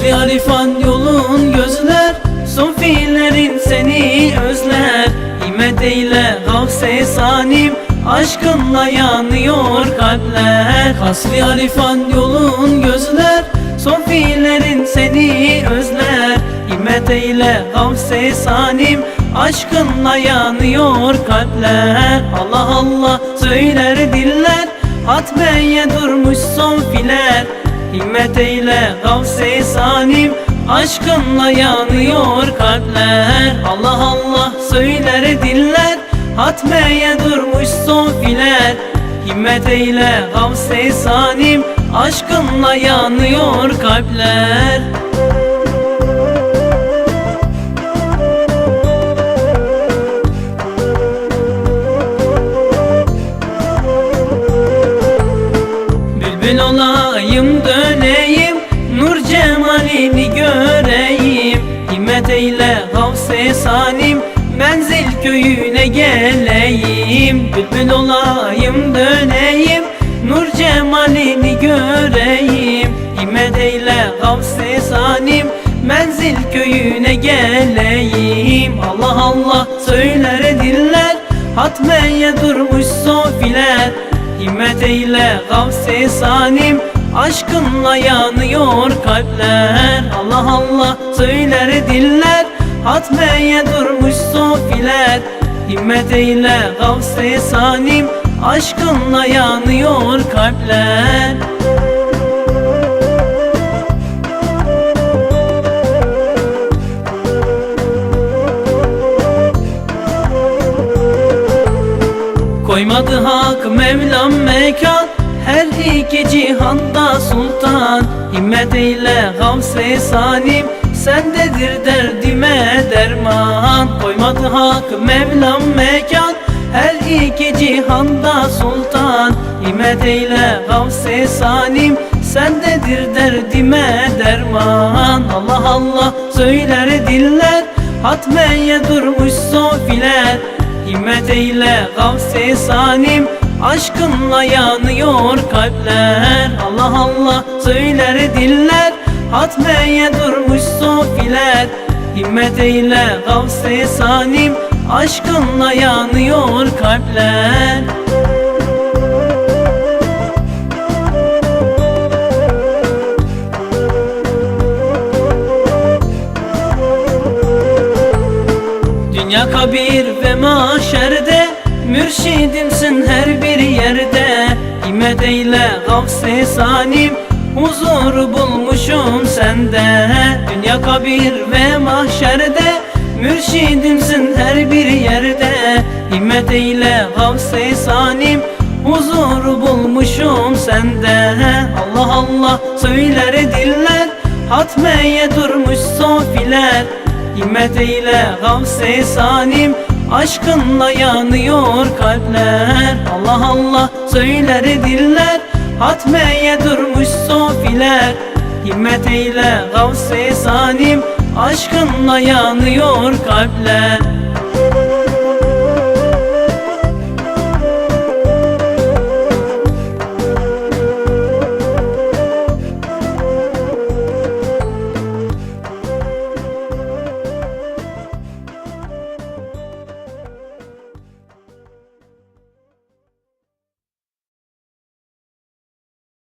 Hasbi arifan yolun gözler Sufilerin seni özler. Himmet eyle gavse sanim Aşkınla yanıyor kalpler. Hasbi arifan yolun gözler Sufilerin seni özler. Himmet eyle gavse sanim Aşkınla yanıyor kalpler. Allah Allah söyler diller Hatmeye durmuş son filer. Himmet eyle gavse sanim. Aşkınla yanıyor kalpler. Allah Allah söyler diller Hatmeye durmuş sofiler. Himmet eyle gavse sanim. Aşkınla yanıyor kalpler olayım döneyim Nur cemalini göreyim. Himmet eyle gavse sanim Menzil köyüne geleyim. Bülbül olayım döneyim Nur cemalini göreyim. Himmet eyle gavse sanim Menzil köyüne geleyim. Allah Allah söyler diller Hatmeye durmuş sofiler. Himmet eyle gavse sanim Aşkınla yanıyor kalpler. Allah Allah söyler diller. Hatmeye durmuş sofiler. Himmet eyle gavse sanim. Aşkınla yanıyor kalpler. Koymadı hak Mevlam mekan Her iki cihanda sultan Himmet eyle gavse sanim Sendedir derdime derman Koymadı hak Mevlam mekan. Her iki cihanda sultan Himmet eyle gavse sanim Sendedir derdime derman Allah Allah söyler diller. Hatmeye durmuş sofiler Himmet eyle gavse sanim Aşkınla yanıyor kalpler. Allah Allah söyler diller. Hatmeye durmuş sofiler. Himmet eyle gavse sanim. Aşkınla yanıyor kalpler. Dünya kabir ve mahşerde Mürşidimsin her bir Himmet eyle gavse sanim Huzur bulmuşum sende. Dünya kabir ve mahşerde. Mürşidimsin her bir yerde. Himmet eyle gavse sanim Huzur bulmuşum sende. Allah Allah söyler diller Hatmeye durmuş sofiler. Himmet eyle gavse sanim Aşkınla yanıyor kalpler. Allah Allah söyler diller. Hatmeye durmuş sofiler. Himmet eyle gavse sanim Aşkınla yanıyor kalpler